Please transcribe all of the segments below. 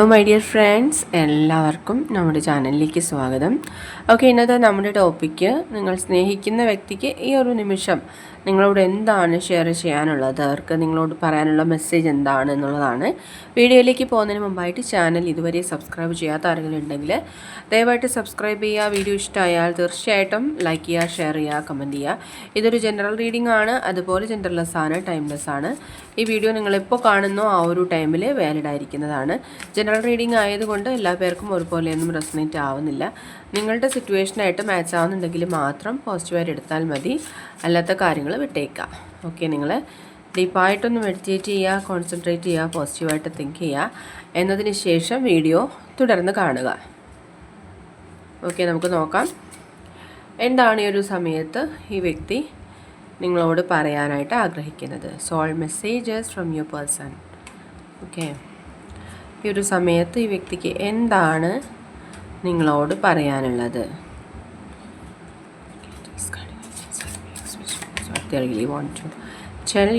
Hello my dear friends എല്ലാവർക്കും നമ്മുടെ ചാനലിലേക്ക് സ്വാഗതം. ഓക്കെ ഇന്നത്തെ നമ്മുടെ ടോപ്പിക്ക് നിങ്ങൾ സ്നേഹിക്കുന്ന വ്യക്തിക്ക് ഈ ഒരു നിമിഷം നിങ്ങളോട് എന്താണ് ഷെയർ ചെയ്യാനുള്ളത്? അവർക്ക് നിങ്ങളോട് പറയാനുള്ള മെസ്സേജ് എന്താണ് എന്നുള്ളതാണ്. വീഡിയോയിലേക്ക് പോകുന്നതിന് മുമ്പായിട്ട് ചാനൽ ഇതുവരെ സബ്സ്ക്രൈബ് ചെയ്യാത്ത ആരെങ്കിലും ഉണ്ടെങ്കിൽ ദയവായിട്ട് സബ്സ്ക്രൈബ് ചെയ്യുക. വീഡിയോ ഇഷ്ടമായാൽ തീർച്ചയായിട്ടും ലൈക്ക് ചെയ്യുക ഷെയർ ചെയ്യുക കമന്റ് ചെയ്യുക. ഇതൊരു ജനറൽ റീഡിംഗ് ആണ്. അതുപോലെ ജനറൽലെസ് ആണ് ടൈംലെസ് ആണ്. ഈ വീഡിയോ നിങ്ങളിപ്പോൾ കാണുന്നോ ആ ഒരു ടൈമിൽ വാലിഡ് ആയിരിക്കുന്നതാണ്. ജനറൽ റീഡിംഗ് ആയതുകൊണ്ട് എല്ലാ പേർക്കും ഒരുപോലെയൊന്നും റെസനേറ്റ് ആവുന്നില്ല. നിങ്ങളുടെ സിറ്റുവേഷനായിട്ട് മാച്ച് ആവുന്നുണ്ടെങ്കിൽ മാത്രം പോസിറ്റീവ് ആയിട്ട് എടുത്താൽ മതി. അല്ലാത്ത കാര്യങ്ങൾ വിട്ടേക്കാം ഓക്കെ നിങ്ങൾ ഡീപ്പായിട്ടൊന്ന് മെഡിറ്റേറ്റ് ചെയ്യുക കോൺസെൻട്രേറ്റ് ചെയ്യുക പോസിറ്റീവായിട്ട് തിങ്ക് ചെയ്യുക. എന്നതിന് ശേഷം വീഡിയോ തുടർന്ന് കാണുക. ഓക്കെ നമുക്ക് നോക്കാം. എന്താണ് ഈ ഒരു സമയത്ത് ഈ വ്യക്തി നിങ്ങളോട് പറയാനായിട്ട് ആഗ്രഹിക്കുന്നത്? Soul messages from your person okay ഈ ഒരു സമയത്ത് ഈ വ്യക്തിക്ക് എന്താണ് നിങ്ങളോട് പറയാനുള്ളത്.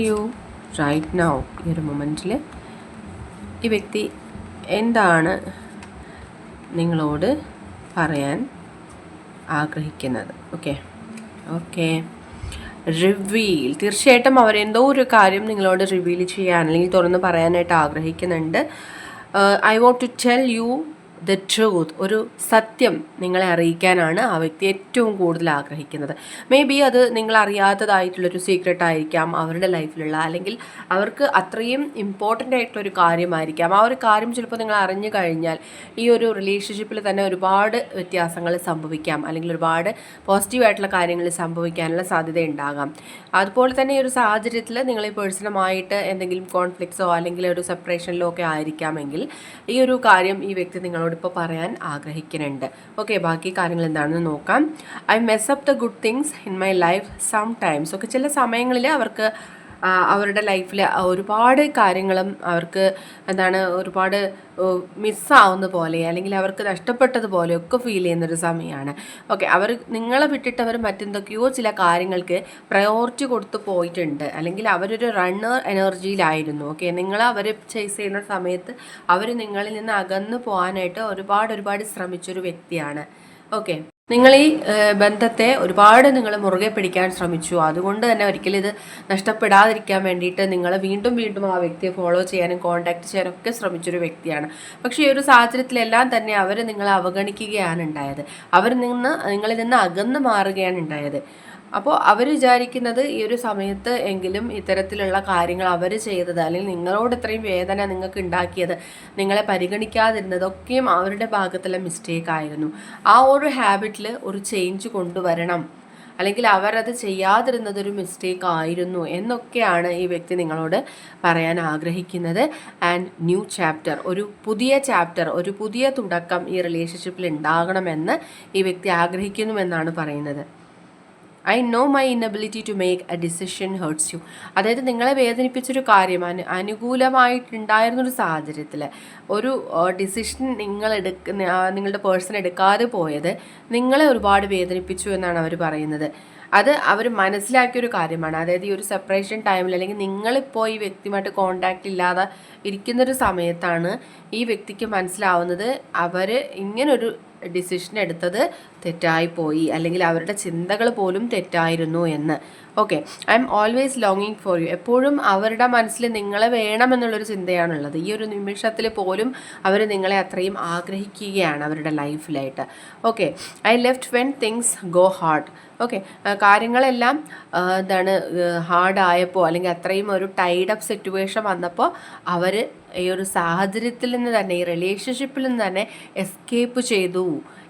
യു റൈറ്റ് നൗ ഈ ഒരു മൊമെന്റിൽ ഈ വ്യക്തി എന്താണ് നിങ്ങളോട് പറയാൻ ആഗ്രഹിക്കുന്നത്. ഓക്കെ ഓക്കെ റിവീൽ തീർച്ചയായിട്ടും അവരെന്തോ ഒരു കാര്യം നിങ്ങളോട് റിവീൽ ചെയ്യാൻ അല്ലെങ്കിൽ തുറന്ന് പറയാനായിട്ട് ആഗ്രഹിക്കുന്നുണ്ട്. I want to tell you the truth ഒരു സത്യം നിങ്ങളെ അറിയിക്കാനാണ് ആ വ്യക്തി ഏറ്റവും കൂടുതൽ ആഗ്രഹിക്കുന്നത്. മേ ബി അത് നിങ്ങൾ അറിയാത്തതായിട്ടുള്ളൊരു സീക്രട്ട് ആയിരിക്കാം അവരുടെ ലൈഫിലുള്ള അല്ലെങ്കിൽ അവർക്ക് അത്രയും ഇമ്പോർട്ടന്റ് ആയിട്ടുള്ളൊരു കാര്യമായിരിക്കാം. ആ ഒരു കാര്യം ചിലപ്പോൾ നിങ്ങൾ അറിഞ്ഞു കഴിഞ്ഞാൽ ഈ ഒരു റിലേഷൻഷിപ്പിൽ തന്നെ ഒരുപാട് വ്യത്യാസങ്ങൾ സംഭവിക്കാം അല്ലെങ്കിൽ ഒരുപാട് പോസിറ്റീവായിട്ടുള്ള കാര്യങ്ങൾ സംഭവിക്കാനുള്ള സാധ്യത ഉണ്ടാകാം. അതുപോലെ തന്നെ ഈ ഒരു സാഹചര്യത്തിൽ നിങ്ങൾ ഈ പേഴ്സണുമായിട്ട് എന്തെങ്കിലും കോൺഫ്ലിക്ട്സോ അല്ലെങ്കിൽ ഒരു സെപ്പറേഷനിലോ ഒക്കെ ആയിരിക്കാമെങ്കിൽ ഈ ഒരു കാര്യം ഈ വ്യക്തി നിങ്ങളോട് ഇപ്പോൾ പറയാൻ ആഗ്രഹിക്കുന്നുണ്ട്. ഓക്കെ ബാക്കി കാര്യങ്ങൾ എന്താണെന്ന് നോക്കാം. I mess up the good things in my life sometimes okay ചില സമയങ്ങളിൽ അവർക്ക് അവരുടെ ലൈഫിൽ ഒരുപാട് കാര്യങ്ങളും അവർക്ക് എന്താണ് ഒരുപാട് മിസ്സാവുന്ന പോലെ അല്ലെങ്കിൽ അവർക്ക് നഷ്ടപ്പെട്ടതുപോലെ ഒക്കെ ഫീൽ ചെയ്യുന്നൊരു സമയമാണ്. ഓക്കെ അവർ നിങ്ങളെ വിട്ടിട്ട് അവർ മറ്റെന്തൊക്കെയോ ചില കാര്യങ്ങൾക്ക് പ്രയോറിറ്റി കൊടുത്ത് പോയിട്ടുണ്ട്. അല്ലെങ്കിൽ അവരൊരു റണ്ണർ എനർജിയിലായിരുന്നു ഓക്കെ നിങ്ങൾ അവർ ചേസ് ചെയ്യുന്ന സമയത്ത് അവർ നിങ്ങളിൽ നിന്ന് അകന്നു പോകാനായിട്ട് ഒരുപാട് ഒരുപാട് ശ്രമിച്ചൊരു വ്യക്തിയാണ്. ഓക്കെ നിങ്ങൾ ഈ ബന്ധത്തെ ഒരുപാട് നിങ്ങൾ മുറുകെ പിടിക്കാൻ ശ്രമിച്ചു. അതുകൊണ്ട് തന്നെ ഒരിക്കലും ഇത് നഷ്ടപ്പെടാതിരിക്കാൻ വേണ്ടിയിട്ട് നിങ്ങൾ വീണ്ടും വീണ്ടും ആ വ്യക്തിയെ ഫോളോ ചെയ്യാനും കോൺടാക്ട് ചെയ്യാനും ഒക്കെ ശ്രമിച്ചൊരു വ്യക്തിയാണ്. പക്ഷേ ഈ ഒരു സാഹചര്യത്തിലെല്ലാം തന്നെ അവർ നിങ്ങളെ അവഗണിക്കുകയാണ് ഉണ്ടായത്. അവർ നിന്ന് നിങ്ങളിൽ നിന്ന് അകന്നു മാറുകയാണ് ഉണ്ടായത്. അപ്പോൾ അവർ വിചാരിക്കുന്നത് ഈ ഒരു സമയത്ത് എങ്കിലും ഇത്തരത്തിലുള്ള കാര്യങ്ങൾ അവർ ചെയ്തത് അല്ലെങ്കിൽ നിങ്ങളോട് ഇത്രയും വേദന നിങ്ങൾക്ക് ഉണ്ടാക്കിയത് നിങ്ങളെ പരിഗണിക്കാതിരുന്നതൊക്കെയും അവരുടെ ഭാഗത്തുള്ള മിസ്റ്റേക്ക് ആയിരുന്നു. ആ ഒരു ഹാബിറ്റിൽ ഒരു ചേഞ്ച് കൊണ്ടുവരണം. അല്ലെങ്കിൽ അവരത് ചെയ്യാതിരുന്നത് ഒരു മിസ്റ്റേക്ക് ആയിരുന്നു എന്നൊക്കെയാണ് ഈ വ്യക്തി നിങ്ങളോട് പറയാൻ ആഗ്രഹിക്കുന്നത്. ആൻഡ് ന്യൂ ചാപ്റ്റർ ഒരു പുതിയ ചാപ്റ്റർ ഒരു പുതിയ തുടക്കം ഈ റിലേഷൻഷിപ്പിൽ ഉണ്ടാകണമെന്ന് ഈ വ്യക്തി ആഗ്രഹിക്കുന്നുവെന്നാണ് പറയുന്നത്. I know my inability to make a decision hurts you അതായത് നിങ്ങളെ വേദനിപ്പിച്ചൊരു കാര്യം അനു അനുകൂലമായിട്ടുണ്ടായിരുന്നൊരു സാഹചര്യത്തിൽ ഒരു ഡിസിഷൻ നിങ്ങൾ എടുക്ക നിങ്ങളുടെ പേഴ്സൺ എടുക്കാതെ പോയത് നിങ്ങളെ ഒരുപാട് വേദനിപ്പിച്ചു എന്നാണ് അവർ പറയുന്നത്. അത് അവർ മനസ്സിലാക്കിയൊരു കാര്യമാണ്. അതായത് ഈ ഒരു സെപ്പറേഷൻ ടൈമിൽ അല്ലെങ്കിൽ നിങ്ങളിപ്പോൾ ഈ വ്യക്തിയുമായിട്ട് കോണ്ടാക്റ്റ് ഇല്ലാതെ ഇരിക്കുന്നൊരു സമയത്താണ് ഈ വ്യക്തിക്ക് മനസ്സിലാവുന്നത്. അവർ ഇങ്ങനൊരു ഡിസിഷൻ എടുത്തത് തെറ്റായിപ്പോയി അല്ലെങ്കിൽ അവരുടെ ചിന്തകൾ പോലും തെറ്റായിരുന്നു എന്ന്. ഓക്കെ ഐ എം ഓൾവേസ് ലോങ്ങിങ് ഫോർ യു എപ്പോഴും അവരുടെ മനസ്സിൽ നിങ്ങളെ വേണമെന്നുള്ളൊരു ചിന്തയാണുള്ളത്. ഈ ഒരു നിമിഷത്തിൽ പോലും അവർ നിങ്ങളെ അത്രയും ആഗ്രഹിക്കുകയാണ് അവരുടെ ലൈഫിലായിട്ട്. Okay I left when things go hard okay കാര്യങ്ങളെല്ലാം എന്താണ് ഹാർഡായപ്പോൾ അല്ലെങ്കിൽ അത്രയും ഒരു ടൈഡ് അപ്പ് സിറ്റുവേഷൻ വന്നപ്പോൾ അവർ ഈ ഒരു സാഹചര്യത്തിൽ നിന്ന് തന്നെ ഈ റിലേഷൻഷിപ്പിൽ നിന്ന് തന്നെ എസ്കേപ്പ് ചെയ്തു.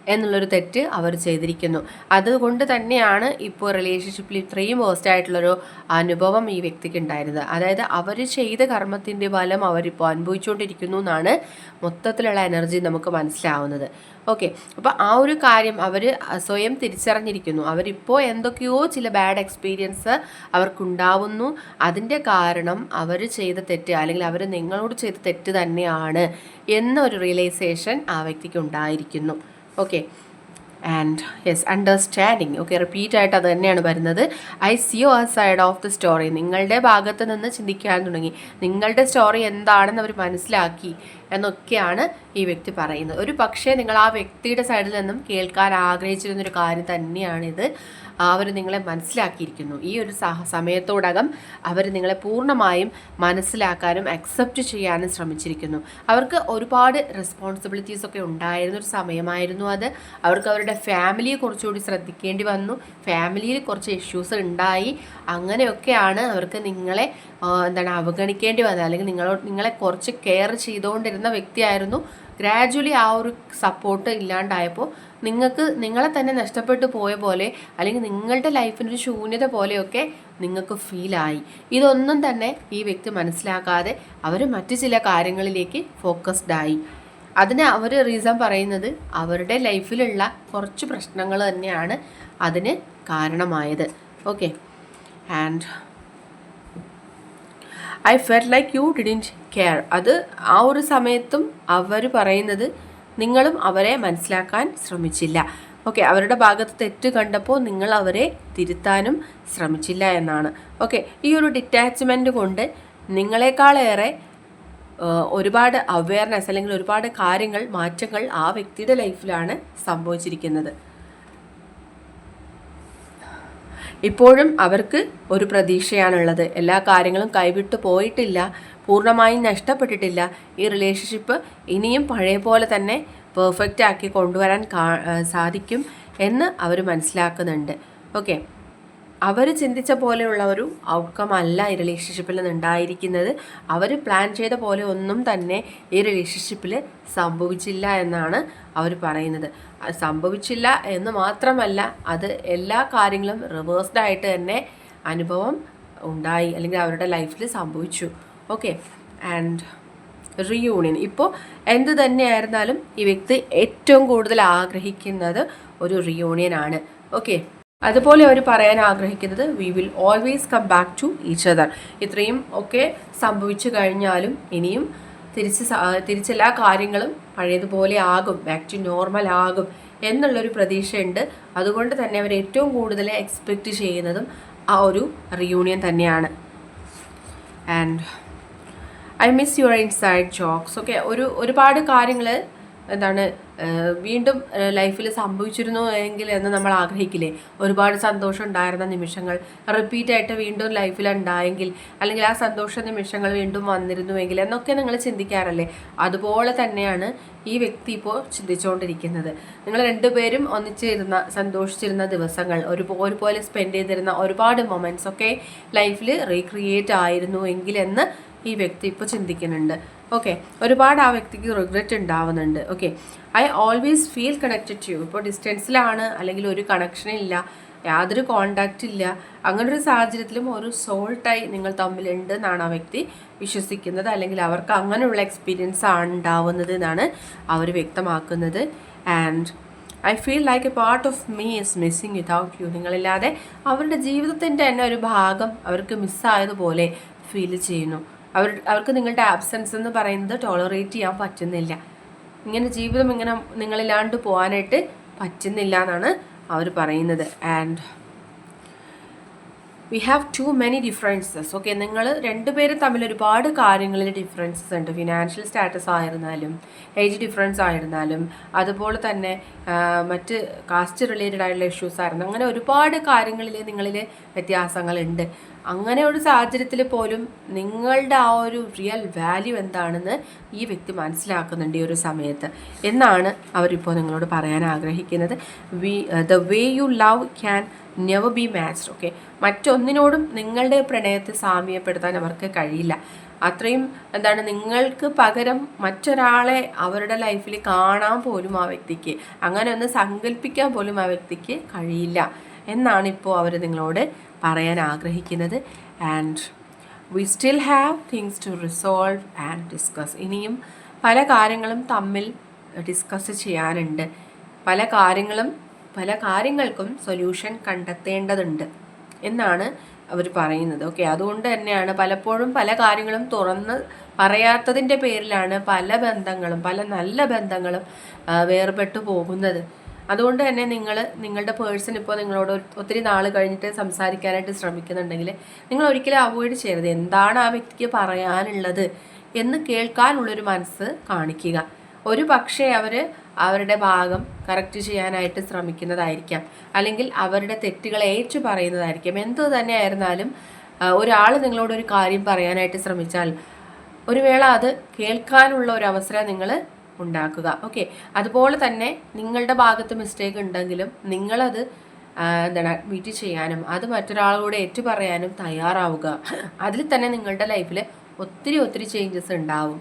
എന്നുള്ളൊരു തെറ്റ് അവർ ചെയ്തിരിക്കുന്നു. അതുകൊണ്ട് തന്നെയാണ് ഇപ്പോൾ റിലേഷൻഷിപ്പിൽ ഇത്രയും വേസ്റ്റ് ആയിട്ടുള്ളൊരു അനുഭവം ഈ വ്യക്തിക്ക് ഉണ്ടായിരുന്നത്. അതായത് അവർ ചെയ്ത കർമ്മത്തിന്റെ ഫലം അവരിപ്പോൾ അനുഭവിച്ചുകൊണ്ടിരിക്കുന്നു എന്നാണ് മൊത്തത്തിലുള്ള എനർജി നമുക്ക് മനസ്സിലാവുന്നത്. ഓക്കെ അപ്പോൾ ആ ഒരു കാര്യം അവർ സ്വയം തിരിച്ചറിഞ്ഞിരിക്കുന്നു. അവരിപ്പോൾ എന്തൊക്കെയോ ചില ബാഡ് എക്സ്പീരിയൻസ് അവർക്കുണ്ടാവുന്നു. അതിന്റെ കാരണം അവർ ചെയ്ത തെറ്റ് അല്ലെങ്കിൽ അവർ നിങ്ങളോട് ചെയ്ത തെറ്റ് തന്നെയാണ് എന്നൊരു റിയലൈസേഷൻ ആ വ്യക്തിക്ക് ഉണ്ടായിരിക്കുന്നു. Okay and yes understanding okay repeat ആയിട്ട് അത് തന്നെയാണ് വരുന്നത്. ഐ സി യു ആ സൈഡ് ഓഫ് ദി സ്റ്റോറി നിങ്ങളുടെ ഭാഗത്ത് നിന്ന് ചിന്തിക്കാൻ തുടങ്ങി. നിങ്ങളുടെ സ്റ്റോറി എന്താണെന്ന് അവർ മനസ്സിലാക്കി. എന്നൊക്കെയാണ് ഈ വ്യക്തി പറയുന്നത്. ഒരു പക്ഷേ നിങ്ങൾ ആ വ്യക്തിയുടെ സൈഡിൽ നിന്നും കേൾക്കാൻ ആഗ്രഹിച്ചിരുന്നൊരു കാര്യം തന്നെയാണിത്. അവർ നിങ്ങളെ മനസ്സിലാക്കിയിരിക്കുന്നു. ഈ ഒരു സഹ സമയത്തോടകം അവർ നിങ്ങളെ പൂർണമായും മനസ്സിലാക്കാനും അക്സെപ്റ്റ് ചെയ്യാനും ശ്രമിച്ചിരിക്കുന്നു. അവർക്ക് ഒരുപാട് റെസ്പോൺസിബിലിറ്റീസ് ഒക്കെ ഉണ്ടായിരുന്ന ഒരു സമയമായിരുന്നു അത്. അവർക്ക് അവരുടെ ഫാമിലിയെ കുറച്ചുകൂടി ശ്രദ്ധിക്കേണ്ടി വന്നു. ഫാമിലിയിൽ കുറച്ച് ഇഷ്യൂസ് ഉണ്ടായി. അങ്ങനെയൊക്കെയാണ് അവർക്ക് നിങ്ങളെ എന്താണ് അവഗണിക്കേണ്ടി വന്നത്? അല്ലെങ്കിൽ നിങ്ങളോ നിങ്ങളെ കുറച്ച് കെയർ ചെയ്തുകൊണ്ടിരുന്ന വ്യക്തിയായിരുന്നു. ഗ്രാജുവലി ആ ഒരു സപ്പോർട്ട് ഇല്ലാണ്ടായപ്പോൾ നിങ്ങൾക്ക് നിങ്ങളെ തന്നെ നഷ്ടപ്പെട്ടു പോയ പോലെ അല്ലെങ്കിൽ നിങ്ങളുടെ ലൈഫിനൊരു ശൂന്യത പോലെയൊക്കെ നിങ്ങൾക്ക് ഫീലായി ഇതൊന്നും തന്നെ ഈ വ്യക്തി മനസ്സിലാക്കാതെ അവർ മറ്റു ചില കാര്യങ്ങളിലേക്ക് ഫോക്കസ്ഡ് ആയി. അതിന് അവർ റീസൺ പറയുന്നത് അവരുടെ ലൈഫിലുള്ള കുറച്ച് പ്രശ്നങ്ങൾ തന്നെയാണ് അതിന് കാരണമായത്. Okay and I felt like you didn't care അത് ആ ഒരു സമയത്തും അവർ പറയുന്നത് നിങ്ങളും അവരെ മനസ്സിലാക്കാൻ ശ്രമിച്ചില്ല. ഓക്കെ അവരുടെ ഭാഗത്ത് തെറ്റ് കണ്ടപ്പോൾ നിങ്ങൾ അവരെ തിരുത്താനും ശ്രമിച്ചില്ല എന്നാണ്. ഓക്കെ ഈ ഒരു ഡിറ്റാച്ച്മെന്റ് കൊണ്ട് നിങ്ങളെക്കാളേറെ ഒരുപാട് അവയർനെസ് അല്ലെങ്കിൽ ഒരുപാട് കാര്യങ്ങൾ മാറ്റങ്ങൾ ആ വ്യക്തിയുടെ ലൈഫിലാണ് സംഭവിച്ചിരിക്കുന്നത്. ഇപ്പോഴും അവർക്ക് ഒരു പ്രതീക്ഷയാണുള്ളത്. എല്ലാ കാര്യങ്ങളും കൈവിട്ടു പോയിട്ടില്ല പൂർണമായും നഷ്ടപ്പെട്ടിട്ടില്ല. ഈ റിലേഷൻഷിപ്പ് ഇനിയും പഴയ പോലെ തന്നെ പെർഫെക്റ്റ് ആക്കി കൊണ്ടുവരാൻ സാധിക്കും എന്ന് അവർ മനസ്സിലാക്കുന്നുണ്ട്. ഓക്കെ അവർ ചിന്തിച്ച പോലെയുള്ള ഒരു ഔട്ട്കം അല്ല ഈ റിലേഷൻഷിപ്പിൽ നിന്ന് ഉണ്ടായിരിക്കുന്നത് അവർ പ്ലാൻ ചെയ്ത പോലെ ഒന്നും തന്നെ ഈ റിലേഷൻഷിപ്പിൽ സംഭവിച്ചില്ല എന്നാണ് അവർ പറയുന്നത്. സംഭവിച്ചില്ല എന്ന് മാത്രമല്ല അത് എല്ലാ കാര്യങ്ങളും റിവേഴ്സ്ഡ് ആയിട്ട് തന്നെ അനുഭവം ഉണ്ടായി അല്ലെങ്കിൽ അവരുടെ ലൈഫിൽ സംഭവിച്ചു. ഓക്കെ ആൻഡ് റീയൂണിയൻ ഇപ്പോൾ എന്ത് തന്നെയായിരുന്നാലും ഈ വ്യക്തി ഏറ്റവും കൂടുതൽ ആഗ്രഹിക്കുന്നത് ഒരു റിയൂണിയൻ ആണ്. ഓക്കെ അതുപോലെ അവർ പറയാൻ ആഗ്രഹിക്കുന്നത് we will always come back to each other ഇത്രയും ഒക്കെ സംഭവിച്ചു കഴിഞ്ഞാലും ഇനിയും തിരിച്ച് തിരിച്ചെല്ലാ കാര്യങ്ങളും പഴയതുപോലെ ആകും ബാക്ക് ടു നോർമൽ ആകും എന്നുള്ളൊരു പ്രതീക്ഷയുണ്ട്. അതുകൊണ്ട് തന്നെ അവർ ഏറ്റവും കൂടുതൽ എക്സ്പെക്റ്റ് ചെയ്യുന്നതും ആ ഒരു റിയൂണിയൻ തന്നെയാണ്. And I miss your inside jokes okay ഒരു ഒരുപാട് കാര്യങ്ങൾ എന്താണ് വീണ്ടും ലൈഫിൽ സംഭവിച്ചിരുന്നു എങ്കിൽ എന്ന് നമ്മൾ ആഗ്രഹിക്കില്ലേ? ഒരുപാട് സന്തോഷം ഉണ്ടായിരുന്ന നിമിഷങ്ങൾ റിപ്പീറ്റായിട്ട് വീണ്ടും ലൈഫിൽ ഉണ്ടായെങ്കിൽ അല്ലെങ്കിൽ ആ സന്തോഷ നിമിഷങ്ങൾ വീണ്ടും വന്നിരുന്നുവെങ്കിൽ എന്നൊക്കെ നിങ്ങൾ ചിന്തിക്കാറല്ലേ? അതുപോലെ തന്നെയാണ് ഈ വ്യക്തി ഇപ്പോൾ ചിന്തിച്ചുകൊണ്ടിരിക്കുന്നത്. നിങ്ങൾ രണ്ടുപേരും ഒന്നിച്ചിരുന്ന സന്തോഷിച്ചിരുന്ന ദിവസങ്ങൾ ഒരു ഒരുപോലെ സ്പെൻഡ് ചെയ്തിരുന്ന ഒരുപാട് മൊമെന്റ്സ് ഒക്കെ ലൈഫിൽ റീക്രിയേറ്റ് ആയിരുന്നു എങ്കിലെന്ന് ഈ വ്യക്തി ഇപ്പോൾ ചിന്തിക്കുന്നുണ്ട്. ഓക്കെ ഒരുപാട് ആ വ്യക്തിക്ക് റിഗ്രറ്റ് ഉണ്ടാവുന്നുണ്ട്. Okay I always feel connected to you ഇപ്പോൾ ഡിസ്റ്റൻസിലാണ് അല്ലെങ്കിൽ ഒരു കണക്ഷൻ ഇല്ല യാതൊരു കോണ്ടാക്റ്റ് ഇല്ല. അങ്ങനെ ഒരു സാഹചര്യത്തിലും ഒരു സോൾട്ടായി നിങ്ങൾ തമ്മിലുണ്ട് എന്നാണ് ആ വ്യക്തി വിശ്വസിക്കുന്നത്. അല്ലെങ്കിൽ അവർക്ക് അങ്ങനെയുള്ള എക്സ്പീരിയൻസ് ആണ് ഉണ്ടാവുന്നത് എന്നാണ് അവർ വ്യക്തമാക്കുന്നത്. And I feel like a part of me is missing without you നിങ്ങളില്ലാതെ അവരുടെ ജീവിതത്തിന്റെ തന്നെ ഒരു ഭാഗം അവർക്ക് മിസ്സായതുപോലെ ഫീൽ ചെയ്യുന്നു. അവർ അവർക്ക് നിങ്ങളുടെ ആബ്സെൻസ് എന്ന് പറയുന്നത് ടോളറേറ്റ് ചെയ്യാൻ പറ്റുന്നില്ല. ഇങ്ങനെ ജീവിതം ഇങ്ങനെ നിങ്ങളില്ലാണ്ട് പോകാനായിട്ട് പറ്റുന്നില്ല എന്നാണ് അവർ പറയുന്നത്. And we have too many differences okay നിങ്ങൾ രണ്ടുപേരും തമ്മിൽ ഒരുപാട് കാര്യങ്ങളിൽ ഡിഫറൻസസ് ഉണ്ട്. ഫിനാൻഷ്യൽ സ്റ്റാറ്റസ് ആയിരുന്നാലും ഏജ് ഡിഫറൻസ് ആയിരുന്നാലും അതുപോലെ തന്നെ മറ്റ് കാസ്റ്റ് റിലേറ്റഡ് ആയിട്ടുള്ള ഇഷ്യൂസ് ആയിരുന്നു. അങ്ങനെ ഒരുപാട് കാര്യങ്ങളിൽ നിങ്ങളിൽ വ്യത്യാസങ്ങളുണ്ട്. അങ്ങനെ ഒരു സാഹചര്യത്തിൽ പോലും നിങ്ങളുടെ ആ ഒരു റിയൽ വാല്യൂ എന്താണെന്ന് ഈ വ്യക്തി മനസ്സിലാക്കുന്നുണ്ട് ഈ ഒരു സമയത്ത്. എന്നാണ് അവരിപ്പോൾ നിങ്ങളോട് പറയാൻ ആഗ്രഹിക്കുന്നത്. We the way you love can never be matched okay മറ്റൊന്നിനോടും നിങ്ങളുടെ പ്രണയത്തെ സാമ്യപ്പെടുത്താൻ അവർക്ക് കഴിയില്ല. അത്രയും എന്താണ് നിങ്ങൾക്ക് പകരം മറ്റൊരാളെ അവരുടെ ലൈഫിൽ കാണാൻ പോലും ആ വ്യക്തിക്ക് അങ്ങനെ ഒന്ന് സങ്കല്പിക്കാൻ പോലും ആ വ്യക്തിക്ക് കഴിയില്ല. എന്നാണ് ഇപ്പോൾ അവർ നിങ്ങളോട് പറയാൻ ആഗ്രഹിക്കുന്നത്. And we still have things to resolve and discuss ഇനിയും പല കാര്യങ്ങളും തമ്മിൽ ഡിസ്കസ് ചെയ്യാനുണ്ട്. പല കാര്യങ്ങളും പല കാര്യങ്ങൾക്കും സൊല്യൂഷൻ കണ്ടെത്തേണ്ടതുണ്ട് എന്നാണ് അവർ പറയുന്നത്. ഓക്കെ അതുകൊണ്ട് തന്നെയാണ് പലപ്പോഴും പല കാര്യങ്ങളും തുറന്ന് പറയാത്തതിന്റെ പേരിലാണ് പല ബന്ധങ്ങളും പല നല്ല ബന്ധങ്ങളും വേർപെട്ടു പോകുന്നത്. അതുകൊണ്ട് തന്നെ നിങ്ങൾ നിങ്ങളുടെ പേഴ്സൺ ഇപ്പോൾ നിങ്ങളോട് ഒത്തിരി നാൾ കഴിഞ്ഞിട്ട് സംസാരിക്കാനായിട്ട് ശ്രമിക്കുന്നുണ്ടെങ്കിൽ നിങ്ങൾ ഒരിക്കലും അവോയ്ഡ് ചെയ്യരുത്. എന്താണ് ആ വ്യക്തിക്ക് പറയാനുള്ളത് എന്ന് കേൾക്കാനുള്ളൊരു മനസ്സ് കാണിക്കുക. ഒരു പക്ഷേ അവർ അവരുടെ ഭാഗം കറക്റ്റ് ചെയ്യാനായിട്ട് ശ്രമിക്കുന്നതായിരിക്കാം. അല്ലെങ്കിൽ അവരുടെ തെറ്റുകൾ ഏറ്റു പറയുന്നതായിരിക്കാം. എന്തു തന്നെ ആയിരുന്നാലും ഒരാൾ നിങ്ങളോട് ഒരു കാര്യം പറയാനായിട്ട് ശ്രമിച്ചാൽ ഒരു വേള അത് കേൾക്കാനുള്ള ഒരു അവസരം നിങ്ങൾ ഉണ്ടാക്കുക. ഓക്കെ അതുപോലെ തന്നെ നിങ്ങളുടെ ഭാഗത്ത് മിസ്റ്റേക്ക് ഉണ്ടെങ്കിലും നിങ്ങളത് എന്താണ് അഡ്മിറ്റ് ചെയ്യാനും അത് മറ്റൊരാളോട് ഏറ്റു പറയാനും തയ്യാറാവുക. അതിൽ തന്നെ നിങ്ങളുടെ ലൈഫിൽ ഒത്തിരി ഒത്തിരി ചേഞ്ചസ് ഉണ്ടാവും.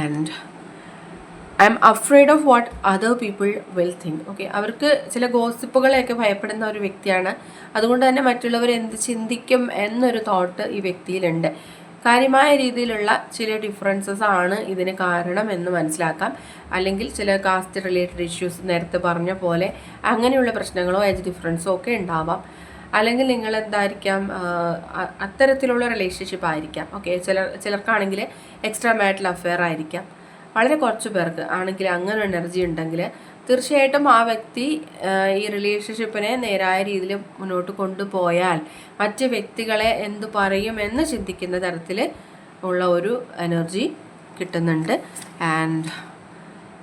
And I'm afraid of what other people will think okay അവർക്ക് ചില ഗോസിപ്പുകളെയൊക്കെ ഭയപ്പെടുന്ന ഒരു വ്യക്തിയാണ്. അതുകൊണ്ട് തന്നെ മറ്റുള്ളവർ എന്ത് ചിന്തിക്കും എന്നൊരു തോട്ട് ഈ വ്യക്തിയിലുണ്ട്. കാര്യമായ രീതിയിലുള്ള ചില ഡിഫറൻസസ് ആണ് ഇതിന് കാരണം എന്ന് മനസ്സിലാക്കാം. അല്ലെങ്കിൽ ചില കാസ്റ്റ് റിലേറ്റഡ് ഇഷ്യൂസ് നേരത്തെ പറഞ്ഞ പോലെ അങ്ങനെയുള്ള പ്രശ്നങ്ങളോ ഏജ് ഡിഫറൻസോ ഒക്കെ ഉണ്ടാവാം. അല്ലെങ്കിൽ നിങ്ങൾ എന്തായിരിക്കാം അത്തരത്തിലുള്ള റിലേഷൻഷിപ്പ് ആയിരിക്കാം. ഓക്കെ ചിലർ ചിലർക്കാണെങ്കിൽ എക്സ്ട്രാ മാരിറ്റൽ അഫെയർ ആയിരിക്കാം. വളരെ കുറച്ച് പേർക്ക് ആണെങ്കിൽ അങ്ങനെ എനർജി ഉണ്ടെങ്കിൽ തീർച്ചയായിട്ടും ആ വ്യക്തി ഈ റിലേഷൻഷിപ്പിനെ നേരായ രീതിയിൽ മുന്നോട്ട് കൊണ്ടുപോയാൽ മറ്റ് വ്യക്തികളെ എന്തു പറയും എന്ന് ചിന്തിക്കുന്ന തരത്തിൽ ഉള്ള ഒരു എനർജി കിട്ടുന്നുണ്ട്. And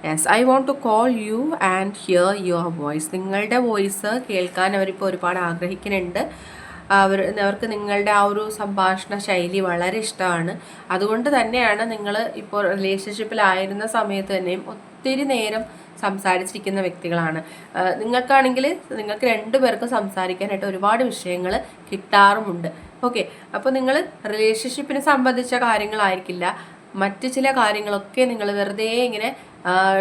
yes I want to call you and hear your voice നിങ്ങളുടെ വോയിസ് കേൾക്കാൻ അവരിപ്പോൾ ഒരുപാട് ആഗ്രഹിക്കുന്നുണ്ട്. അവർ അവർക്ക് നിങ്ങളുടെ ആ ഒരു സംഭാഷണ ശൈലി വളരെ ഇഷ്ടമാണ്. അതുകൊണ്ട് തന്നെയാണ് നിങ്ങൾ ഇപ്പോൾ റിലേഷൻഷിപ്പിലായിരുന്ന സമയത്ത് തന്നെയും ഒത്തിരി നേരം സംസാരിച്ചിരിക്കുന്ന വ്യക്തികളാണ്. നിങ്ങൾക്കാണെങ്കിൽ നിങ്ങൾക്ക് രണ്ടു പേർക്ക് സംസാരിക്കാനായിട്ട് ഒരുപാട് വിഷയങ്ങൾ കിട്ടാറുമുണ്ട്. ഓക്കെ അപ്പോൾ നിങ്ങൾ റിലേഷൻഷിപ്പിനെ സംബന്ധിച്ച കാര്യങ്ങളായിരിക്കില്ല. മറ്റു ചില കാര്യങ്ങളൊക്കെ നിങ്ങൾ വെറുതെ ഇങ്ങനെ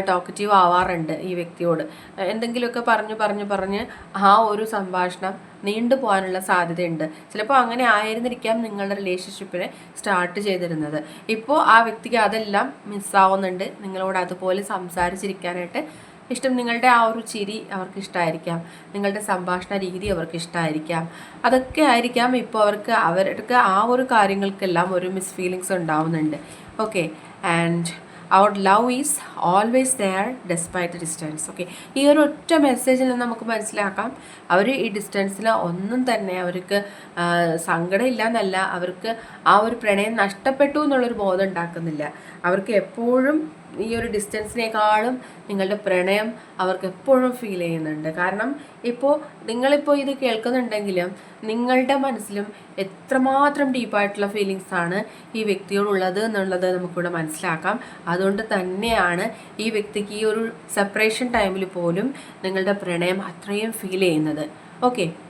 ടോക്കറ്റീവ് ആവാറുണ്ട് ഈ വ്യക്തിയോട്. എന്തെങ്കിലുമൊക്കെ പറഞ്ഞു പറഞ്ഞു പറഞ്ഞ് ആ ഒരു സംഭാഷണം നീണ്ടു പോകാനുള്ള സാധ്യതയുണ്ട്. ചിലപ്പോൾ അങ്ങനെ ആയിരുന്നിരിക്കാം നിങ്ങളുടെ റിലേഷൻഷിപ്പിനെ സ്റ്റാർട്ട് ചെയ്തിരുന്നത്. ഇപ്പോൾ ആ വ്യക്തിക്ക് അതെല്ലാം മിസ്സാവുന്നുണ്ട് നിങ്ങളോട് അതുപോലെ സംസാരിച്ചിരിക്കാനായിട്ട് ഇഷ്ടം നിങ്ങളുടെ ആ ഒരു ചിരി അവർക്ക് ഇഷ്ടമായിരിക്കാം നിങ്ങളുടെ സംഭാഷണ രീതി അവർക്ക് ഇഷ്ടമായിരിക്കാം അതൊക്കെ ആയിരിക്കാം ഇപ്പോൾ അവർക്ക് അവർക്ക് ആ ഒരു കാര്യങ്ങൾക്കെല്ലാം ഒരു മിസ് ഫീലിങ്സ് ഉണ്ടാവുന്നുണ്ട്. Okay and our love is always there despite distance okay ഈ ഒരു ഒറ്റ മെസ്സേജിൽ നിന്ന് നമുക്ക് മനസ്സിലാക്കാം. അവർ ഈ ഡിസ്റ്റൻസിൽ ഒന്നും തന്നെ അവർക്ക് സങ്കടമില്ല എന്നല്ല അവർക്ക് ആ ഒരു പ്രണയം നഷ്ടപ്പെട്ടു എന്നുള്ളൊരു ബോധം ഉണ്ടാക്കുന്നില്ല. അവർക്ക് എപ്പോഴും ഈ ഒരു ഡിസ്റ്റൻസിനേക്കാളും നിങ്ങളുടെ പ്രണയം അവർക്ക് എപ്പോഴും ഫീൽ ചെയ്യുന്നുണ്ട്. കാരണം ഇപ്പോൾ നിങ്ങളിപ്പോൾ ഇത് കേൾക്കുന്നുണ്ടെങ്കിലും നിങ്ങളുടെ മനസ്സിലും എത്രമാത്രം ഡീപ്പായിട്ടുള്ള ഫീലിങ്സ് ആണ് ഈ വ്യക്തിയോടുള്ളത് എന്നുള്ളത് നമുക്കിവിടെ മനസ്സിലാക്കാം. അതുകൊണ്ട് തന്നെയാണ് ഈ വ്യക്തിക്ക് ഈ ഒരു സെപ്പറേഷൻ ടൈമിൽ പോലും നിങ്ങളുടെ പ്രണയം അത്രയും ഫീൽ ചെയ്യുന്നത്. ഓക്കെ